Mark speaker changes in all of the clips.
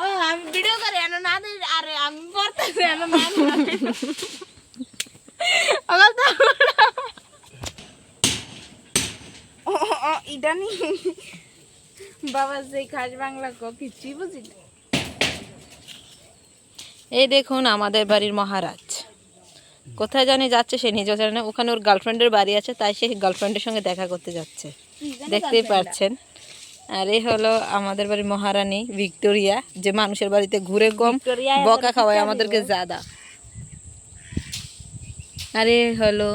Speaker 1: ও আমি ভিডিও করে এনো না আরে আমি এনো না অগল তো ও ও এটা নি বাবা সেই খাস বাংলা ক কিছুই বুঝি না।
Speaker 2: এই দেখুন আমাদের বাড়ির মহারাজ। কোথায় জানি যাচ্ছে সে নিজেও জানে না ওখানে ওর গার্লফ্রেন্ডের বাড়ি আছে তাই সে গার্লফ্রেন্ডের সঙ্গে দেখা করতে যাচ্ছে। দেখতেই পারছেন। আর এই হলো আমাদের বাড়ির মহারানী ভিক্টোরিয়া যে মানুষের বাড়িতে ঘুরে কম বকা খাওয়ায় আমাদেরকে জাদা। আর হলো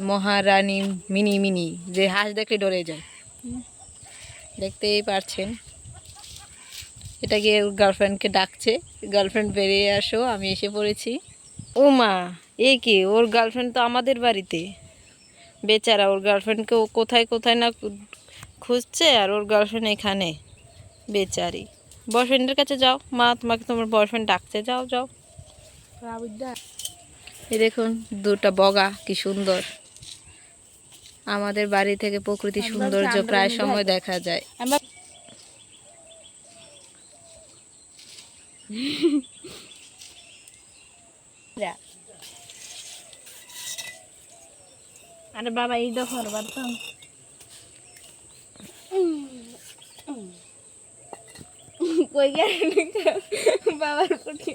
Speaker 2: মহারানী মিনি মিনি যে হাঁস দেখলে ডরে যায়। দেখতেই পারছেন। এটা গিয়ে ওর গার্লফ্রেন্ডকে ডাকছে। গার্লফ্রেন্ড বেরিয়ে আসো আমি এসে পড়েছি। ও মা এ কি? ওর গার্লফ্রেন্ড তো আমাদের বাড়িতে। বেচারা ওর গার্লফ্রেন্ডকে ও কোথায় কোথায় না খুঁজছে আর ওর গার্লফ্রেন্ড এখানে। বেচারি। বয়ফ্রেন্ডের কাছে যাও। মা তোমাকে তোমার বয়ফ্রেন্ড ডাকছে যাও যাও। এই দেখুন দুটা বগা কি সুন্দর। আমাদের বাড়ি থেকে প্রকৃতি সৌন্দর্য প্রায় সময় দেখা যায়।
Speaker 1: আরে বাবা এই দেখো কই গেল বাবার কোটি